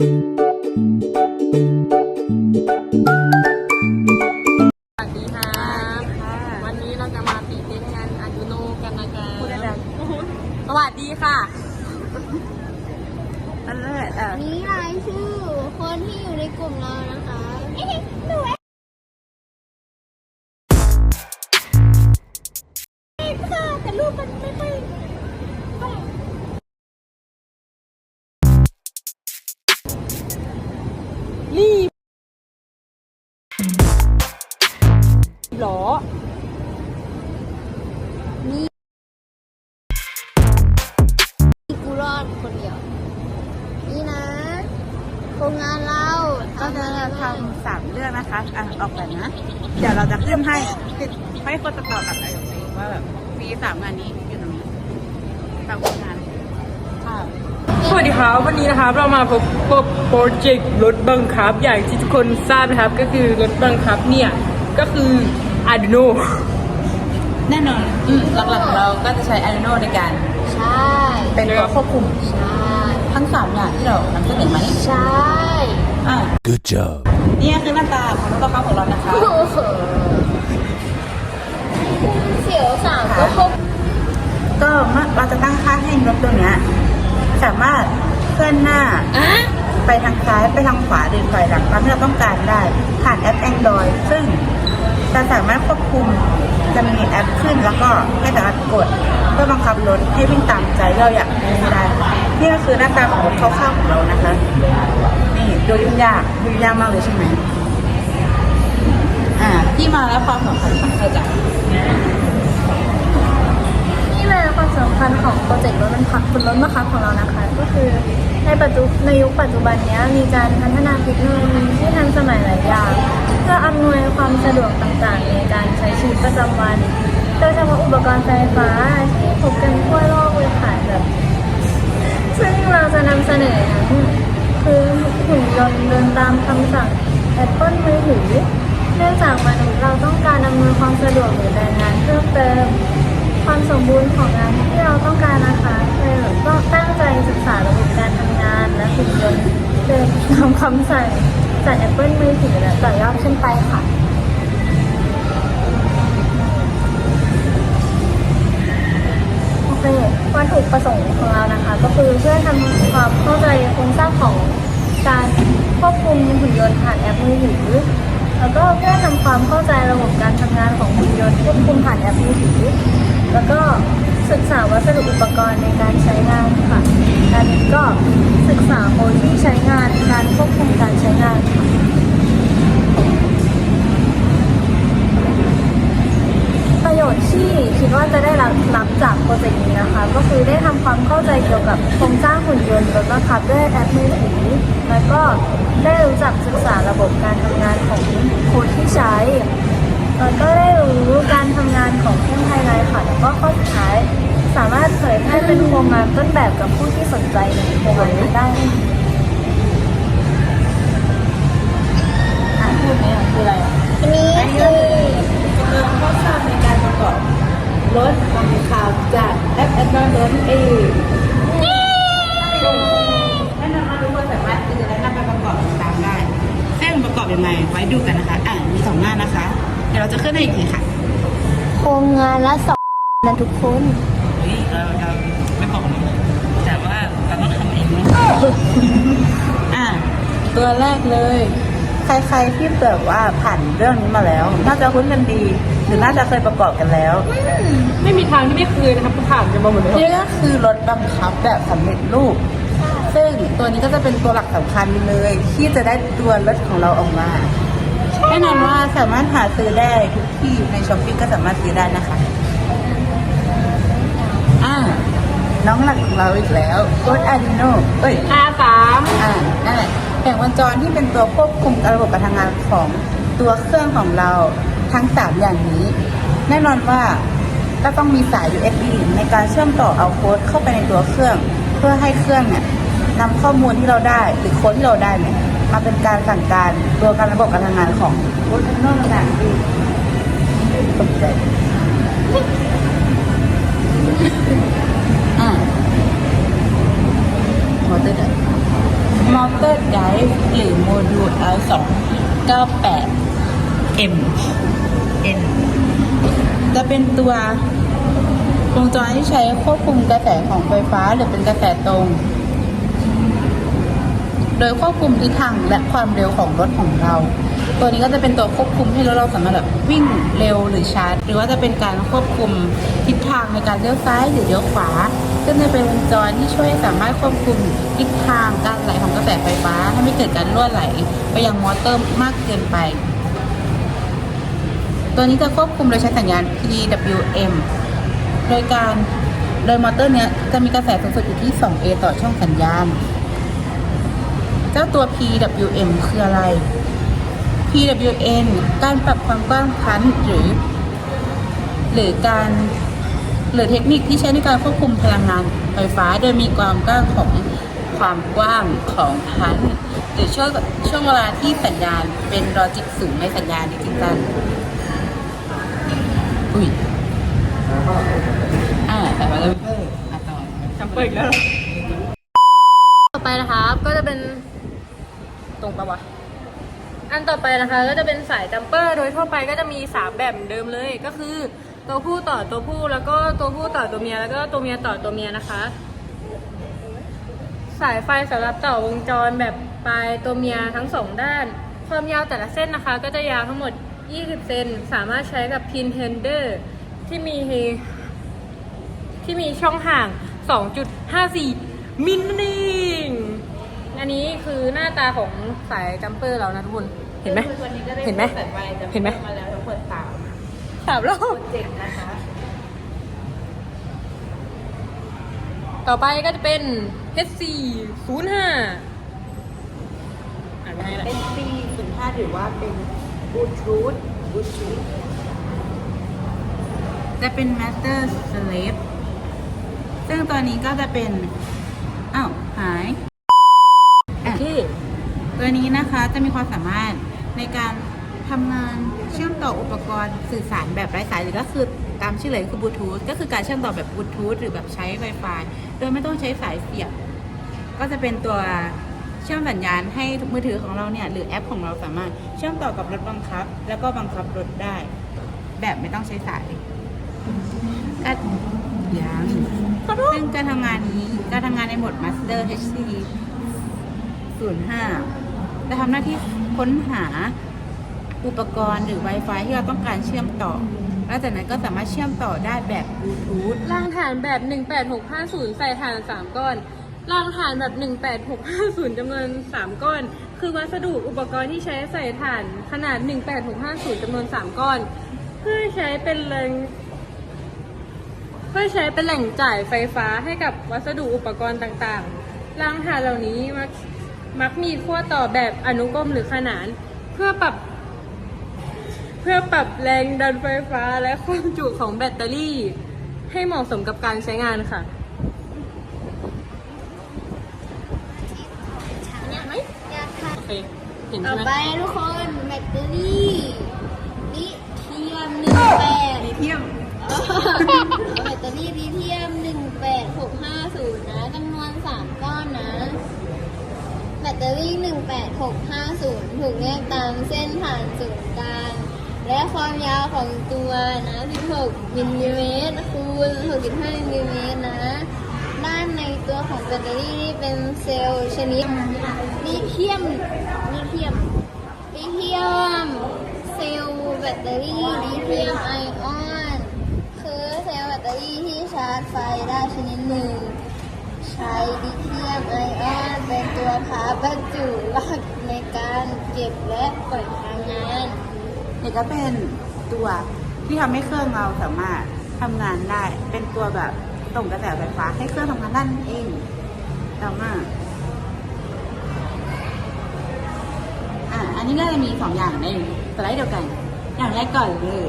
ส หรอกูรอดคนเดียว นี่นะโครงงานเราก็จะทำสามเรื่องนะคะ อะออกแบบนะ เดี๋ยวเราจะขึ้นให้ติดให้คนติดต่อกับไอ้ตรงนี้ว่าแบบมีสามงานนี้อยู่ตรงนี้ตามโครงงานค่ะสวัสดีครับวันนี้นะครับเรามาพบกับโปรเจกต์รถบังคับ อย่างที่ทุกคนทราบนะครับก็คือรถบังคับเนี่ย ก็คือ Arduino แน่นอนอืมหลักๆเราก็จะใช้ Arduino ในการใช่เป็นตัวควบคุมใช่ทั้งสามอย่างที่เรานำเสนอมานี่ใช่อะ Good job. นี่คือหน้าตาของรถบังคับของเรานะคะ โอ้โหเสียวสามก็ครบก็เมื่อเราจะตั้งค่าให้รถตัวเนี้ยสามารถเคลื่อนหน้า อะ ไปทางซ้ายไปทางขวาหรือถอยหลังตามที่เราต้องการได้ผ่านแอป Android ซึ่ง จะสามารถควบคุมจะมีแอปขึ้นแล้วก็ให้สามารถกดเพื่อบังคับรถให้วิ่งตามใจเราอยากให้ได้นี่ก็คือหน้าตาของรถคร่าวๆของเรานะคะ นี่ดูยุ่งยากดูยุ่งยากมากเลยใช่ไหมอ่าที่มาและความสำคัญของเธอจ้ะนี่เลย ความสำคัญของโปรเจกต์รถมันพักคุณรถมะคับของเรานะคะ ก็คือในปัจจุในยุคปัจจุบันนี้มีการพัฒนาเทคโนโลยีที่ทันสมัยหลายอย่าง เพื่ออำนวยความสะดวกต่างๆ ในการใช้ชีวิตประจำวัน โดยเฉพาะอุปกรณ์ไฟฟ้าที่พบกันทั่วโลกเลยค่ะแบบซึ่งเราจะนำเสนอนั้นคือหุ่นยนต์เดินตามคำสั่ง Apple มือถือเนื่องจากมนุษย์เราต้องการอำนวยความสะดวกหรือรายงานเพิ่มเติม ความสมบูรณ์ของงานที่เราต้องการนะคะเลยแบบก็ตั้งใจศึกษาระบบการทำงานและหุ่นยนต์เดินตามคำสั่งจาก Apple มือถือและต่อยอดขึ้นไปค่ะโอเควัตถุประสงค์ของเรานะคะ ก็คือเพื่อทำความเข้าใจโครงสร้างของการควบคุมหุ่นยนต์ผ่านแอปมือถือ แล้วก็เพื่อทำความเข้าใจระบบการทำงานของหุ่นยนต์ควบคุมผ่านแอปมือถือ แล้วก็ศึกษาวัสดุอุปกรณ์ในการใช้งานค่ะอันนี้ก็ศึกษาโค้ดที่ใช้งานการควบคุมการใช้งานค่ะประโยชน์ที่คิดว่าจะได้รับรับจากโปรเจกต์นี้นะคะ ก็คือได้ทำความเข้าใจเกี่ยวกับโครงสร้างหุ่นยนต์แล้วก็ขับด้วยแอปมือถือแล้วก็ได้รู้จักศึกษาระบบการทำงานของโค้ดที่ใช้ แล้วก็ได้รู้การทำงานของเครื่องภายในค่ะ แล้วก็ข้อสุดท้ายสามารถเผยแพร่เป็นโครงงานต้นแบบกับผู้ที่สนใจในโครงงานได้อะพูดไหมอะคืออะไรอะอันนี้คือคือเรื่องข้อทราบในการประกอบรถบังคับจากแอป Android รถเองแน่นอนว่าทุกคนสามารถที่ะนำไปประกอบตามได้ซึ่งประกอบยังไงไว้ดูกันนะคะ อะมีสองหน้านะคะ เดี๋ยวเราจะขึ้นให้อีกทีค่ะโครงงานละสองนะทุกคนเฮ้ยเราเราไม่บอกเลยแต่ว่าเราต้องทำเองนะอะตัวแรกเลย ใครๆที่แบบว่าผ่านเรื่องนี้มาแล้ว น่าจะคุ้นกันดี หรือน่าจะเคยประกอบกันแล้ว ไม่มีทางที่ไม่เคยนะครับผ่านกันมาหมดเลยนี่ก็คือรถบังคับแบบสำเร็จรูป ซึ่งตัวนี้ก็จะเป็นตัวหลักสำคัญเลย ที่จะได้ตัวรถของเราออกมา แน่นอนว่าสามารถหาซื้อได้ทุกที่ในช้อปปี้ก็สามารถซื้อได้นะคะอ่าน้องหลักของเราอีกแล้วรถอาร์ดิโนเอ้ยอาสามอ่านั่นแหละแผงวงจรที่เป็นตัวควบคุมระบบการทำงานของตัวเครื่องของเราทั้ง 3 อย่างนี้ แน่นอนว่าก็ต้องมีสาย USB ในการเชื่อมต่อเอาโค้ดเข้าไปในตัวเครื่อง เพื่อให้เครื่องเนี่ยนำข้อมูลที่เราได้หรือโค้ดที่เราได้เนี่ย มาเป็นการสั่งการตัวการระบบการทำงานของรถนอกต่างๆที่ตกใจมอเตอร์เดมอเตอร์ไดฟ์หรือโมดูล L2 98 M N จะเป็นตัววงจรที่ใช้ควบคุมกระแสของไฟฟ้าหรือเป็นกระแสตรง โดยควบคุมทิศทางและความเร็วของรถของเรา ตัวนี้ก็จะเป็นตัวควบคุมให้รถเราสามารถแบบวิ่งเร็วหรือช้าหรือว่าจะเป็นการควบคุมทิศทางในการเลี้ยวซ้ายหรือเลี้ยวขวาซึ่งจะเป็นวงจรที่ช่วยสามารถควบคุมทิศทางการไหลของกระแสไฟฟ้า ให้ไม่เกิดการรั่วไหลไปยังมอเตอร์มากเกินไป ตัวนี้จะควบคุมโดยใช้สัญญาณ PWM โดยการโดยมอเตอร์เนี้ยจะมีกระแสสูงสุดอยู่ที่ 2A ต่อช่องสัญญาณ เจ้าตัว PWM คืออะไร PWN การปรับความกว้างพันธุ์หรือ หรือการหรือเทคนิคที่ใช้ในการควบคุมพลังงานไฟฟ้า โดยมีความกว้างของความกว้างของพันธุ์หรือช่วงช่วงเวลาที่สัญญาณเป็นลอจิกสูงในสัญญาณดิจิตอลอุ้ยอ่าแต่ว่าเราอะต่อจำเปิดอีกแล้วเหรอต่อไปนะครับก็จะเป็น ตรงปะวะ อันต่อไปนะคะก็จะเป็นสายจัมเปอร์ โดยทั่วไปก็จะมี 3 แบบเดิมเลยก็คือ ตัวผู้ต่อตัวผู้แล้วก็ตัวผู้ต่อตัวเมียแล้วก็ตัวเมียต่อตัวเมียนะคะ สายไฟสำหรับต่อวงจรแบบปลายตัวเมียทั้งสองด้าน ความยาวแต่ละเส้นนะคะ ก็จะยาวทั้งหมด 20 เซนสามารถใช้กับพินเทนเดอร์ที่มีที่มีช่องห่าง 2.54 มิลนั่นเอง อันนี้คือหน้าตาของสายจัมเปอร์เรานะทุกคนเห็นไหม เห็นไหมเห็นไหมมาแล้วทั้งหมดสามสามรอบเจ็ดนะคะต่อไปก็จะเป็น H4 05อ่านไม่ให้ละเป็นซีศูนย์ห้าถือว่าเป็นบลูทูธบลูทูธจะเป็น Master Slave ซึ่งตัวนี้ก็จะเป็น อ้าว หายอะ ที่ ตัวนี้นะคะจะมีความสามารถในการทำงานเชื่อมต่ออุปกรณ์สื่อสารแบบไร้สายหรือก็คือตามชื่อเลยคือบลูทูธก็คือการเชื่อมต่อแบบบลูทูธหรือแบบใช้ Wi-Fi โดยไม่ต้องใช้สายเสียบ ก็จะเป็นตัวเชื่อมสัญญาณให้มือถือของเราเนี่ยหรือแอปของเราสามารถเชื่อมต่อกับรถบังคับ แล้วก็บังคับรถได้ แบบไม่ต้องใช้สายก็ยังซึ่งการทำงานนี้การทำงานในโหมด Master HC 05 จะทำหน้าที่ค้นหาอุปกรณ์หรือ Wi-Fi ที่เราต้องการเชื่อมต่อ แล้วจากนั้นก็สามารถเชื่อมต่อได้แบบบลูทูธรางฐานแบบ 18650 ใส่ฐาน 3 ก้อน รางฐานแบบ 18650จำนวน 3 ก้อน คือวัสดุอุปกรณ์ที่ใช้ใส่ฐานขนาด 18650จำนวน 3 ก้อน เพื่อใช้เป็นแหล่งเพื่อใช้เป็นแหล่งจ่ายไฟฟ้าให้กับวัสดุอุปกรณ์ต่างๆ รางฐานเหล่านี้มัก มักมีขั้วต่อแบบอนุกรมหรือขนาน เพื่อปรับ เพื่อปรับแรงดันไฟฟ้าและความจุของแบตเตอรี่ ให้เหมาะสมกับการใช้งานค่ะอยากไหมอยากค่ะโอเคเห็นต่ใช่อไหม ไปทุกคนแบตเตอรี่ ตเตอรี่หนึ่งแปดหกห้าศูนย์ถูกแยกตามเส้นผ่านศูนย์กลาง และความยาวของตัวนะ 16มิลลิเมตรคูณ65มิลลิเมตรนะ ด้านในตัวของแบตเตอรี่นี่เป็นเซลล์ชนิดลิเทียมลิเทียมลิเทียม เซลล์แบตเตอรี่ลิเทียมไอออน คือเซลล์แบตเตอรี่ที่ชาร์จไฟได้ชนิดหนึ่ง ช้ลิเทียมไอออนเป็นตัวพาบรรจุหลักในการเก็บและปล่อยพลังงานเนี่ยก็เป็นตัวที่ทำให้เครื่องเราสามารถทำงานได้ เป็นตัวแบบส่งกระแสไฟฟ้าให้เครื่องทำงานด้นั่นเองต่อมาอะอันนี้ก็จะมีสองอย่างในสไลด์เดียวกัน อย่างแรกก่อนเลย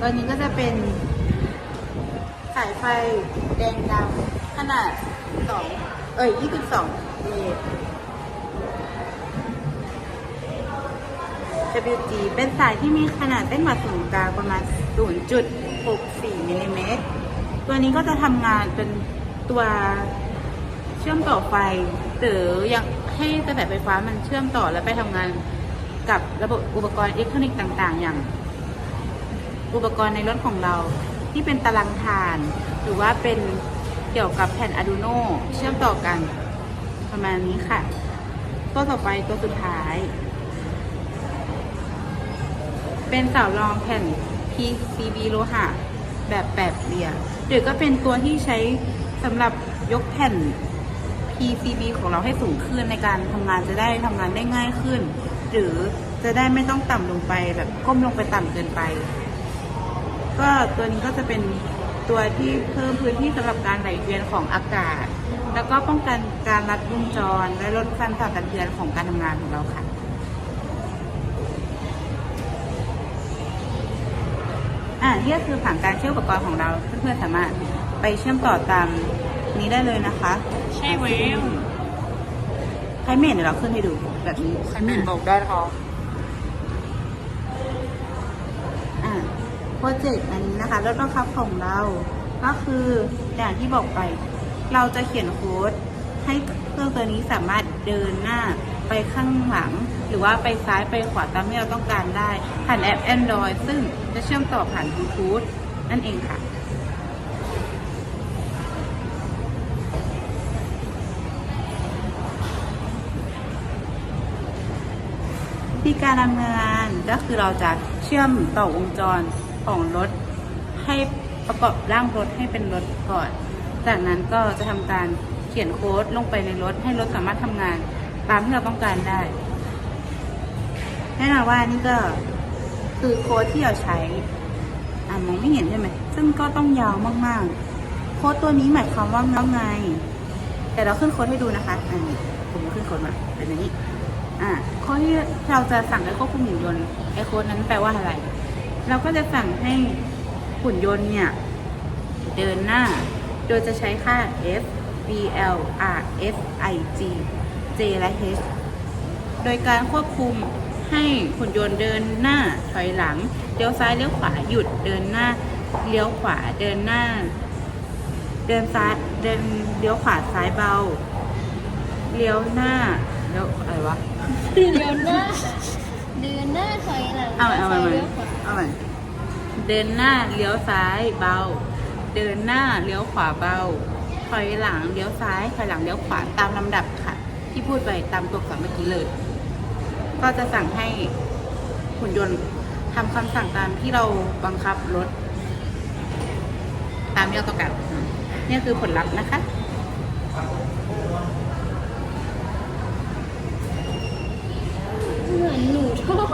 ตัวนี้ก็จะเป็น สายไฟแดงดำขนาดสองเอ้ยยี่สิบสองเมตร WG เป็นสายที่มีขนาดเส้นผ่าศูนย์กลางประมาณ 0.64มิลลิเมตร ตัวนี้ก็จะทำงานเป็นตัวเชื่อมต่อไฟ หรืออยากให้กระแสไฟฟ้ามันเชื่อมต่อแล้วไปทำงานกับระบบอุปกรณ์อิเล็กทรอนิกส์ต่าง ๆ อย่าง อุปกรณ์ในรถของเรา ที่เป็นตารางถ่าน หรือว่าเป็นเกี่ยวกับแผ่น Arduino เชื่อมต่อกัน ประมาณนี้ค่ะ ตัวต่อไปตัวสุดท้าย เป็นเสารองแผ่น PCB โลหะแบบแปดเหลี่ยมหรือก็เป็นตัวที่ใช้สำหรับยกแผ่น PCB ของเราให้สูงขึ้นในการทำงานจะได้ทำงานได้ง่ายขึ้น หรือจะได้ไม่ต้องต่ำลงไปแบบก้มลงไปต่ำเกินไป ก็ตัวนี้ก็จะเป็นตัวที่เพิ่มพื้นที่สำหรับการไหลเวียนของอากาศ แล้วก็ป้องกันการรัดวงจร และลดการสั่นสะเทือนของการทำงานของเราค่ะอ่านี่ก็คือผังการเชื่อมอุปกรณ์ของเราเพื่อนๆสามารถไปเชื่อมต่อตามนี้ได้เลยนะคะ ใช่เวลใครไม่เห็นเดี๋ยวเราขึ้นให้ดูแบบนี้ใครไม่เห็นบอกได้นะคะ อ่าโป รเจกต์อันนี้นะคะรถบังคับของเราก็คืออย่างที่บอกไป เราจะเขียนโค้ดให้เครื่องตัวนี้สามารถเดินหน้าไปข้างหลัง หรือว่าไปซ้ายไปขวาตามที่เราต้องการได้ ผ่านแอป Android ซึ่งจะเชื่อมต่อผ่านบลูทูธนั่นเองค่ะวิธีการดำเนินงานก็คือเราจะเชื่อมต่อวงจร ของรถให้ประกอบร่างรถให้เป็นรถก่อน จากนั้นก็จะทำการเขียนโค้ดลงไปในรถ ให้รถสามารถทำงานตามที่เราต้องการได้ แน่นอนว่านี่ก็คือโค้ดที่เราใช้ อ่ามองไม่เห็นใช่ไหม ซึ่งก็ต้องยาวมากๆ โค้ดตัวนี้หมายความว่าไง แต่เราขึ้นโค้ดให้ดูนะคะอันนี้ผมขึ้นโค้ดมาเป็นอย่างนี้ อ่าโค้ดที่เราจะสั่งให้ควบคุมหุ่นยนต์ไอโค้ดนั้นแปลว่าอะไร เราก็จะสั่งให้หุ่นยนต์เนี่ย เดินหน้า โดยจะใช้ค่า F B L R S I G J และ H โดยการควบคุมให้หุ่นยนต์เดินหน้าถอยหลังเลี้ยวซ้ายเลี้ยวขวาหยุดเดินหน้าเลี้ยวขวาเดินหน้า เดินซ้ายเดินเลี้ยวขวาซ้ายเบาเลี้ยวหน้าเลี้ยวอะไรวะ เดินหน้า เดินหน้าถอยหลังเอาใหม่เอาใหม่ลี้ยวขวา เอาใหม่เดินหน้าเลี้ยวซ้ายเบา เดินหน้าเลี้ยวขวาเบา ถอยหลังเลี้ยวซ้ายถอยหลังเลี้ยวขวาตามลำดับค่ะ ที่พูดไปตามตัวอักษรเมื่อกี้เลย ก็จะสั่งให้หุ่นยนต์ทำคำสั่งตามที่เราบังคับรถ ตามที่เราต้องการอืมนี่คือผลลัพธ์นะคะ เหมือนหนูทอด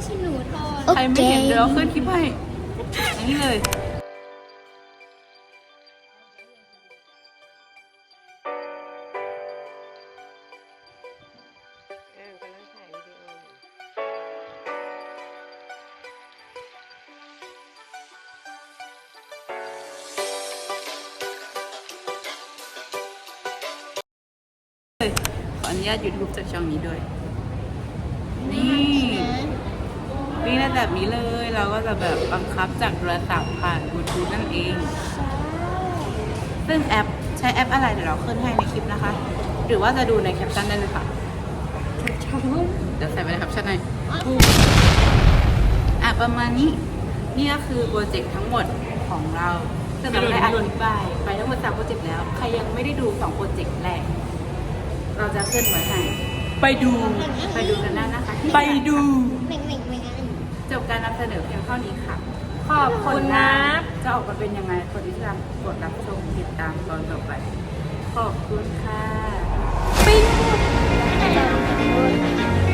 ไม่ใช่หนูทอดใครไม่เห็นเดี๋ยวเราขึ้นคลิปให้อย่างนี้เลยขออนุญาต YouTube จากช่องนี้ด้วย นี่ วิ่งได้แบบนี้เลยเราก็จะแบบบังคับจากโทรศัพท์ผ่านบลูทูธนั่นเอง ซึ่งแอปใช้แอปอะไรเดี๋ยวเราขึ้นให้ในคลิปนะคะ หรือว่าจะดูในแคปชั่นได้เลยค่ะเดี๋ยวใส่ไว้ในแคปชั่นให้อะประมาณนี้นี่ก็คือโปรเจกต์ทั้งหมดของเราซึ่งเราได้อธิบายไปทั้งหมดสามโปรเจกต์แล้ว ใครยังไม่ได้ดูสองโปรเจกต์แรก เราจะขึ้นไว้ให้ไปดู ไปดูกันได้นะคะที่ไปดู จบการนำเสนอเพียงเท่านี้ค่ะขอบคุณนะ จะออกมาเป็นยังไงคนที่ทำกดรับชมติดตามตอนต่อไป ขอบคุณค่ะจอง